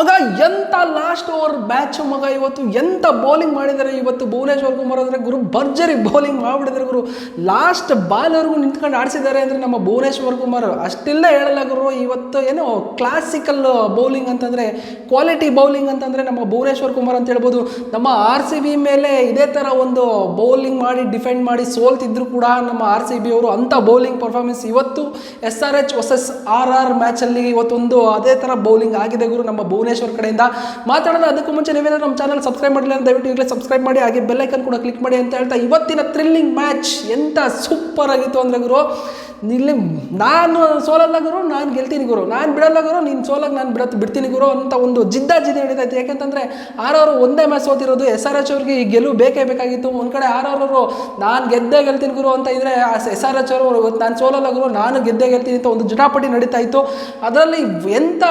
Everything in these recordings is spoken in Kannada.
ಮಗ ಎಂತ ಲಾಸ್ಟ್ ಓವರ್ ಬ್ಯಾಚ್ ಮಗ ಇವತ್ತು ಎಂತ ಬೌಲಿಂಗ್ ಮಾಡಿದ್ದಾರೆ ಇವತ್ತು ಭುವನೇಶ್ವರ್ ಕುಮಾರ್ ಅಂದರೆ ಗುರು ಭರ್ಜರಿ ಬೌಲಿಂಗ್ ಮಾಡಿಬಿಟ್ಟಿದ್ದಾರೆ ಗುರು. ಲಾಸ್ಟ್ ಬಾಲರ್ಗೂ ನಿಂತ್ಕೊಂಡು ಆಡಿಸಿದ್ದಾರೆ ಅಂದರೆ ನಮ್ಮ ಭುವನೇಶ್ವರ್ ಕುಮಾರ್. ಅಷ್ಟಿಲ್ಲ ಹೇಳಲ್ಲ ಗುರು. ಇವತ್ತು ಏನೋ ಕ್ಲಾಸಿಕಲ್ ಬೌಲಿಂಗ್ ಅಂತಂದರೆ ಕ್ವಾಲಿಟಿ ಬೌಲಿಂಗ್ ಅಂತಂದರೆ ನಮ್ಮ ಭುವನೇಶ್ವರ್ ಕುಮಾರ್ ಅಂತ ಹೇಳ್ಬೋದು. ನಮ್ಮ ಆರ್ ಸಿ ಬಿ ಮೇಲೆ ಇದೇ ಥರ ಒಂದು ಬೌಲಿಂಗ್ ಮಾಡಿ ಡಿಫೆಂಡ್ ಮಾಡಿ ಸೋಲ್ತಿದ್ರು ಕೂಡ ನಮ್ಮ ಆರ್ ಸಿ ಬಿ ಅವರು ಅಂಥ ಬೌಲಿಂಗ್ ಪರ್ಫಾರ್ಮೆನ್ಸ್ ಇವತ್ತು S R H versus R R ಮ್ಯಾಚಲ್ಲಿ ಇವತ್ತೊಂದು ಅದೇ ಥರ ಬೌಲಿಂಗ್ ಆಗಿದೆ ಗುರು. ನಮ್ಮ ಭುವನೇಶ್ವರ್ ಕಡೆಯಿಂದ. ಮಾತಾಡೋಣ, ಅದಕ್ಕೂ ಮುಂಚೆ ನೀವೇನಾದ್ರು ನಮ್ಮ ಚಾನಲ್ ಸಬ್ಸ್ಕ್ರೈಬ್ ಮಾಡಿಲ್ಲ ಅಂತ ದಯವಿಟ್ಟು ಈಗಲೇ ಸಬ್ಸ್ಕ್ರೈಬ್ ಮಾಡಿ, ಹಾಗೆ ಬೆಲ್ಲೈಕನ್ ಕೂಡ ಕ್ಲಿಕ್ ಮಾಡಿ ಅಂತ ಹೇಳ್ತಾ ಇವತ್ತಿನ ಥ್ರಿಲ್ಲಿಂಗ್ ಮ್ಯಾಚ್ ಎಂಥ ಸೂಪರ್ ಆಗಿತ್ತು ಅಂದರೆ ಗುರು, ಇಲ್ಲಿ ನಾನು ಸೋಲಲ್ಲ ಗುರು, ನಾನು ಗೆಲ್ತೀನಿ ಗುರು. ನಾನು ಬಿಡಲ್ಲ ಗುರು, ನೀನು ಸೋಲಾಗಿ ನಾನು ಬಿಡತ್ ಬಿಡ್ತೀನಿ ಗುರು ಅಂತ ಒಂದು ಜಿದ್ದ ಜಿದ್ದ ಹಿಡಿತೈತೆ ಯಾಕೆಂತಂದರೆ ಆರ್ ಒಂದೇ ಮ್ಯಾಚ್ ಸೋತಿರೋದು ಎಸ್ ಆರ್ ಎಚ್ ಅವ್ರಿಗೆ ಈ ಗೆಲುವು ಬೇಕೇ ಬೇಕಾಗಿತ್ತು. ಒಂದು ಕಡೆ ಆರ್ ನಾನು ಗೆದ್ದೇ ಗೆಲ್ತೀನಿ ಗುರು ಅಂತ ಇದ್ರೆ ಎಸ್ ಆರ್ ಎಚ್ ಅವರು ನಾನು ಸೋಲಲ್ಲ ಗುರು, ನಾನು ಗೆದ್ದೇ ಗೆಲ್ತೀನಿ ಅಂತ ಒಂದು ಜಟಾಪಟಿ ನಡೀತಾ ಇತ್ತು. ಅದರಲ್ಲಿ ಎಂಥ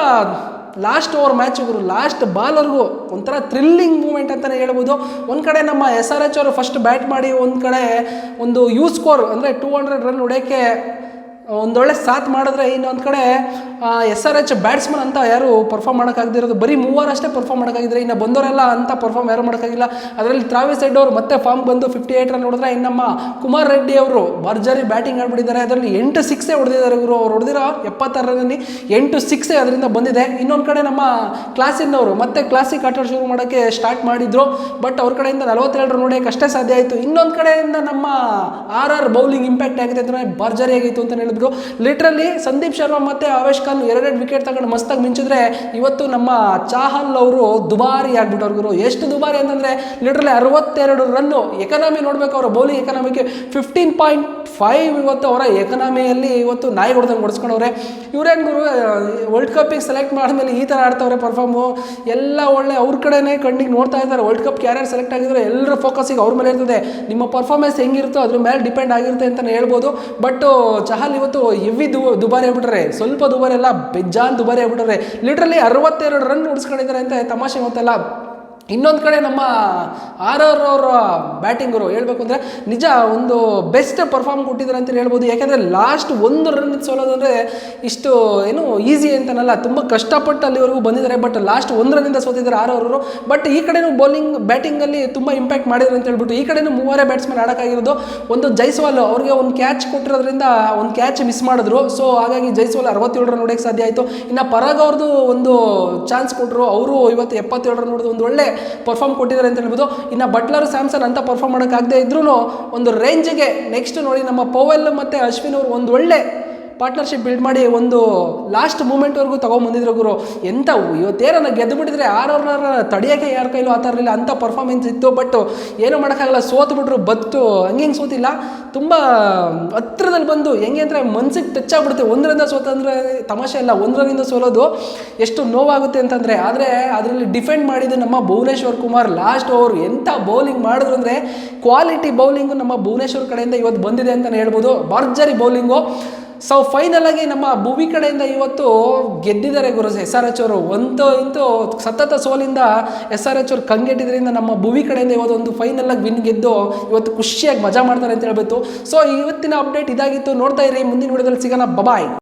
ಲಾಸ್ಟ್ ಓವರ್ ಮ್ಯಾಚ್ ಲಾಸ್ಟ್ ಬಾಲರ್ಗೂ ಒಂಥರ ಥ್ರಿಲ್ಲಿಂಗ್ ಮೂಮೆಂಟ್ ಅಂತಲೇ ಹೇಳ್ಬೋದು. ಒಂದು ಕಡೆ ನಮ್ಮ ಎಸ್ ಆರ್ ಎಚ್ ಅವರು ಫಸ್ಟ್ ಬ್ಯಾಟ್ ಮಾಡಿ, ಒಂದು ಕಡೆ ಒಂದು ಯೂ ಸ್ಕೋರ್ ಅಂದರೆ ಟೂ ಹಂಡ್ರೆಡ್ ರನ್ ಹೊಡೆಯೋಕ್ಕೆ ಒಂದೊಳ್ಳೆ ಸಾಥ್ ಮಾಡಿದ್ರೆ ಇನ್ನೊಂದು ಕಡೆ ಎಸ್ ಆರ್ ಎಚ್ ಬ್ಯಾಟ್ಸ್ಮನ್ ಅಂತ ಯಾರು ಪರ್ಫಾರ್ಮ್ ಮಾಡೋಕ್ಕಾಗದಿರೋದು, ಬರೀ ಮೂವರಷ್ಟೇ ಪರ್ಫಾರ್ಮ್ ಮಾಡೋಕ್ಕಾಗಿದ್ರೆ, ಇನ್ನು ಬಂದವರೆಲ್ಲ ಅಂತ ಪರ್ಫಾರ್ಮ್ ಯಾರು ಮಾಡೋಕ್ಕಾಗಿಲ್ಲ. ಅದರಲ್ಲಿ ಟ್ರಾವಿಸ್ ಹೆಡ್ ಅವರು ಮತ್ತೆ ಫಾರ್ಮ್ ಬಂದು ಫಿಫ್ಟಿ ರನ್ ಇನ್ನಮ್ಮ ಇನ್ನು ನಮ್ಮ ಕುಮಾರ್ ರೆಡ್ಡಿ ಅವರು ಭರ್ಜರಿ ಬ್ಯಾಟಿಂಗ್ ಆಡ್ಬಿಟ್ಟಿದ್ದಾರೆ. ಅದರಲ್ಲಿ ಎಂಟು ಸಿಕ್ಸೇ ಹೊಡೆದಿದ್ದಾರೆ ಇವರು. ಅವ್ರು ಹೊಡೆದಿರೋ ಎಪ್ಪತ್ತಾರು ರನ್ನಲ್ಲಿ ಎಂಟು ಸಿಕ್ಸೇ ಅದರಿಂದ ಬಂದಿದೆ. ಇನ್ನೊಂದು ಕಡೆ ನಮ್ಮ ಕ್ಲಾಸಿನವರು ಮತ್ತೆ ಕ್ಲಾಸಿಕ್ ಆಟ ಶುರು ಮಾಡೋಕ್ಕೆ ಸ್ಟಾರ್ಟ್ ಮಾಡಿದ್ರು. ಬಟ್ ಅವ್ರ ಕಡೆಯಿಂದ ನಲವತ್ತೆರಡು ರನ್ ಹೊಡೆಯೋಕ್ಕೆ ಅಷ್ಟೇ ಸಾಧ್ಯ ಆಯಿತು. ಇನ್ನೊಂದು ಕಡೆಯಿಂದ ನಮ್ಮ ಆರ್ ಆರ್ ಬೌಲಿಂಗ್ ಇಂಪ್ಯಾಕ್ಟ್ ಆಗಿದೆ ಅಂದರೆ ಭರ್ಜರಿ ಆಗಿತ್ತು ಅಂತ ಹೇಳಿದ್ರು ಲಿಟ್ರಲಿ ಸಂದೀಪ್ ಶರ್ಮಾ ಮತ್ತೆ ಆವೇಶ್ ಖಾನ್ ಎರಡೆರಡು ವಿಕೆಟ್ ತಗೊಂಡು ಮಸ್ತಾಗಿ ಮಿಂಚಿದ್ರೆ ಇವತ್ತು ನಮ್ಮ ಚಾಹಲ್ ಅವರು ದುಬಾರಿ ಆಗಿಬಿಟ್ಟವ್ರಿಗರು ಎಷ್ಟು ದುಬಾರಿ ಅಂತಂದರೆ ಲಿಟ್ರಲಿ ಅರವತ್ತೆರಡು ರನ್ನು ಎಕನಾಮಿ ನೋಡಬೇಕು ಅವರ ಬೌಲಿಂಗ್ ಎಕನಾಮಿಗೆ ಫಿಫ್ಟೀನ್ ಪಾಯಿಂಟ್ ಫೈವ್ ಇವತ್ತು ಅವರ ಎಕನಾಮಿಯಲ್ಲಿ ಇವತ್ತು ನಾಯಿ ಹೊಡೆದಂಗೆ ಹೊಡೆಸ್ಕೊಂಡವ್ರೆ. ಇವ್ರೇನು ಗುರು ವರ್ಲ್ಡ್ ಕಪ್ಪಿಗೆ ಸೆಲೆಕ್ಟ್ ಮಾಡಿದ್ಮೇಲೆ ಈ ಥರ ಆಡ್ತವ್ರೆ ಪರ್ಫಾರ್ಮು ಎಲ್ಲ ಒಳ್ಳೆ ಅವ್ರ ಕಡೆನೇ ಕಣ್ಣಿಗೆ ನೋಡ್ತಾ ಇದ್ದಾರೆ. ವರ್ಲ್ಡ್ ಕಪ್ ಕ್ಯಾರಿಯರ್ ಸೆಲೆಕ್ಟ್ ಆಗಿದ್ರೆ ಎಲ್ಲರ ಫೋಕಸಿಗೆ ಅವ್ರ ಮೇಲೆ ಇರ್ತದೆ. ನಿಮ್ಮ ಪರ್ಫಾರ್ಮೆನ್ಸ್ ಹೆಂಗಿರುತ್ತೋ ಅದ್ರ ಮೇಲೆ ಡಿಪೆಂಡ್ ಆಗಿರುತ್ತೆ ಅಂತಲೇ ಹೇಳ್ಬೋದು. ಬಟ್ ಚಹಲ್ ಇವತ್ತು ಹೆವಿ ದು ದುಬಾರಿ ಆಗ್ಬಿಟ್ರೆ. ಸ್ವಲ್ಪ ದುಬಾರಿ ಅಲ್ಲ ಬೆಜ್ಜಾನ್ ದುಬಾರಿ ಆಗ್ಬಿಟ್ರೆ. ಲಿಟ್ರಲಿ ಅರವತ್ತೆರಡು ರನ್ ಉಡ್ಸ್ಕೊಂಡಿದ್ದಾರೆ ಅಂತ ತಮಾಷೆ ಗೊತ್ತಲ್ಲ ಇನ್ನೊಂದು ಕಡೆ ನಮ್ಮ ಆರ್ ಆರ್ ಅವರ ಬ್ಯಾಟಿಂಗರು ಹೇಳ್ಬೇಕು ಅಂದರೆ, ನಿಜ ಒಂದು ಬೆಸ್ಟ್ ಪರ್ಫಾರ್ಮ್ ಕೊಟ್ಟಿದ್ದಾರೆ ಅಂತ ಹೇಳ್ಬೋದು. ಯಾಕೆಂದರೆ ಲಾಸ್ಟ್ ಒಂದು ರನ್ ಸೋಲೋದು ಅಂದರೆ ಇಷ್ಟು ಏನು ಈಸಿ ಅಂತನಲ್ಲ. ತುಂಬ ಕಷ್ಟಪಟ್ಟು ಅಲ್ಲಿವರೆಗೂ ಬಂದಿದ್ದಾರೆ. ಬಟ್ ಲಾಸ್ಟ್ ಒಂದು ರನ್ನಿಂದ ಸೋತಿದ್ದಾರೆ ಆರ್ ಅವರು. ಬಟ್ ಈ ಕಡೆನೂ ಬೌಲಿಂಗ್ ಬ್ಯಾಟಿಂಗಲ್ಲಿ ತುಂಬ ಇಂಪ್ಯಾಕ್ಟ್ ಮಾಡಿದ್ರು ಅಂತ ಹೇಳ್ಬಿಟ್ಟು, ಈ ಕಡೆನೂ ಮೂವರೇ ಬ್ಯಾಟ್ಸ್ಮನ್ ಆಡೋಕ್ಕಾಗಿರೋದು. ಒಂದು ಜೈಸ್ವಾಲ್ ಅವ್ರಿಗೆ ಒಂದು ಕ್ಯಾಚ್ ಕೊಟ್ಟಿರೋದ್ರಿಂದ ಒಂದು ಕ್ಯಾಚ್ ಮಿಸ್ ಮಾಡಿದ್ರು. ಸೊ ಹಾಗಾಗಿ ಜೈಸ್ವಾಲ್ ಅರವತ್ತೇಳು ರನ್ ಹೊಡೆಯೋಕ್ಕೆ ಸಾಧ್ಯ ಆಯಿತು. ಇನ್ನು ಪರಾಗ್ ಅವ್ರದ್ದು ಒಂದು ಚಾನ್ಸ್ ಕೊಟ್ಟರು ಅವರು ಇವತ್ತು ಎಪ್ಪತ್ತೇಳು ರನ್ ಹೊಡೆದು ಒಂದು ಒಳ್ಳೆ ಪರ್ಫಾರ್ಮ್ ಕೊಟ್ಟಿದ್ದಾರೆ ಅಂತ ಹೇಳ್ಬೋದು. ಇನ್ನು ಬಟ್ಲರ್ ಸ್ಯಾಮ್ಸನ್ ಅಂತ ಪರ್ಫಾರ್ಮ್ ಮಾಡೋಕ್ಕಾಗದೇ ಇದ್ರೂ ಒಂದು ರೇಂಜ್ಗೆ ನೆಕ್ಸ್ಟ್ ನೋಡಿ ನಮ್ಮ ಪೋವೆಲ್ ಮತ್ತು ಅಶ್ವಿನ್ ಅವರು ಒಂದು ಒಳ್ಳೆ ಪಾರ್ಟ್ನರ್ಶಿಪ್ ಬಿಲ್ಡ್ ಮಾಡಿ ಒಂದು ಲಾಸ್ಟ್ ಮೂಮೆಂಟ್ವರೆಗೂ ತೊಗೊಂಬಂದಿದ್ರು ಗುರು. ಎಂಥ ಇವತ್ತೇನ ಗೆದ್ದು ಬಿಟ್ಟಿದ್ರೆ ತಡೆಯೋಕ್ಕೆ ಯಾರ ಕೈಲೂ ಆ ಥರ ಇರಲಿಲ್ಲ. ಅಂಥ ಪರ್ಫಾರ್ಮೆನ್ಸ್ ಇತ್ತು. ಬಟ್ ಏನೂ ಮಾಡೋಕ್ಕಾಗಲ್ಲ. ಸೋತು ಬಿಟ್ರು, ಬತ್ತು. ಹಂಗೆ ಹಿಂಗೆ ಸೋತಿಲ್ಲ. ತುಂಬ ಹತ್ರದಲ್ಲಿ ಬಂದು ಹೆಂಗೆ ಅಂದರೆ ಮನ್ಸಿಗೆ ಟಚ್ ಆಗ್ಬಿಡುತ್ತೆ. ಒಂದರಿಂದ ಸೋತಂದ್ರೆ ತಮಾಷೆ ಇಲ್ಲ ಒಂದರಿಂದ ಸೋಲೋದು ಎಷ್ಟು ನೋವಾಗುತ್ತೆ ಅಂತಂದರೆ, ಆದರೆ ಅದರಲ್ಲಿ ಡಿಫೆಂಡ್ ಮಾಡಿದ್ದು ನಮ್ಮ ಭುವನೇಶ್ವರ್ ಕುಮಾರ್. ಲಾಸ್ಟ್ ಓವರ್ ಎಂಥ ಬೌಲಿಂಗ್ ಮಾಡಿದ್ರು ಅಂದರೆ ಕ್ವಾಲಿಟಿ ಬೌಲಿಂಗು ನಮ್ಮ ಭುವನೇಶ್ವರ್ ಕಡೆಯಿಂದ ಇವತ್ತು ಬಂದಿದೆ ಅಂತಲೇ ಹೇಳ್ಬೋದು. ಭರ್ಜರಿ ಬೌಲಿಂಗು ಸೊ ಫೈನಲಾಗಿ ನಮ್ಮ ಭುವಿ ಕಡೆಯಿಂದ ಇವತ್ತು ಗೆದ್ದಿದ್ದಾರೆ ಗುರು ಎಸ್ ಆರ್ ಎಚ್ ಅವರು. ಒಂದು ಇಂತು ಸತತ ಸೋಲಿಂದ ಎಸ್ ಆರ್ ಎಚ್ ಅವರು ಕಂಗೆಟ್ಟಿದ್ರಿಂದ ನಮ್ಮ ಭುವಿ ಕಡೆಯಿಂದ ಇವತ್ತು ಒಂದು ಫೈನಲ್ ಆಗಿ ವಿನ್ ಗೆದ್ದು ಇವತ್ತು ಖುಷಿಯಾಗಿ ಮಜಾ ಮಾಡ್ತಾರೆ ಅಂತ ಹೇಳ್ಬೇಕು ಸೊ ಇವತ್ತಿನ ಅಪ್ಡೇಟ್ ಇದಾಗಿತ್ತು. ನೋಡ್ತಾ ಇರಿ, ಮುಂದಿನ ವಿಡಿಯೋದಲ್ಲಿ ಸಿಗೋಣ. ಬಬಾಯ್